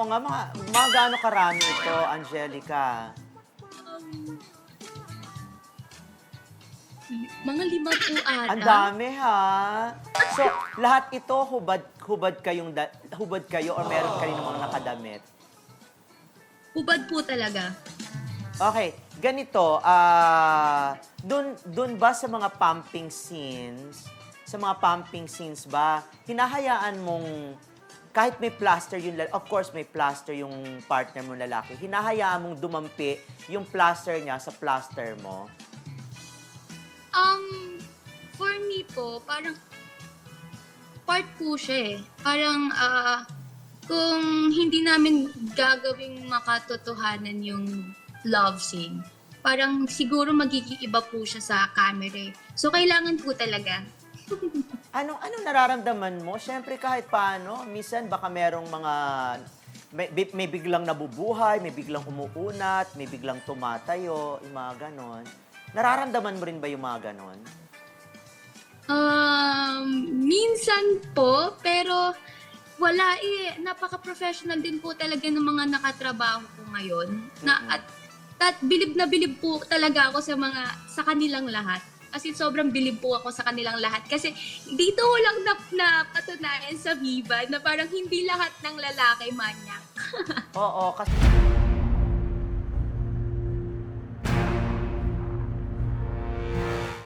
O nga, mga, mga gaano karami ito, Angelica? Mga lima po ata. Ang dami ha. So, lahat ito hubad hubad kayong da- hubad kayo or meron kayo ng mga nakadamit. Hubad po talaga. Okay, ganito, ah, dun, dun ba sa mga pumping scenes, sa mga pumping scenes ba, hinahayaan mong kahit may plaster yung of course may plaster yung partner mo lalaki, hinahayaan mong dumampi yung plaster niya sa plaster mo? Um, for me po, parang part po siya eh. Parang ah, kung hindi namin gagawing makatotohanan yung love scene, parang siguro magiging iba po siya sa camera eh. So, kailangan po talaga. Anong anong nararamdaman mo? Siyempre kahit paano, minsan baka merong mga may, may biglang nabubuhay, may biglang umuunat, may biglang tumatayo, yung mga ganon. Nararamdaman mo rin ba yung mga ganon? Um, minsan po, pero wala eh. Napaka-professional din po talaga ng mga nakatrabaho ko ngayon. Na, at, at bilib na bilib po talaga ako sa mga, sa kanilang lahat. As in, sobrang bilib po ako sa kanilang lahat. Kasi dito ko lang na, napatunayan sa Viva na parang hindi lahat ng lalaki manyak. Oo, kasi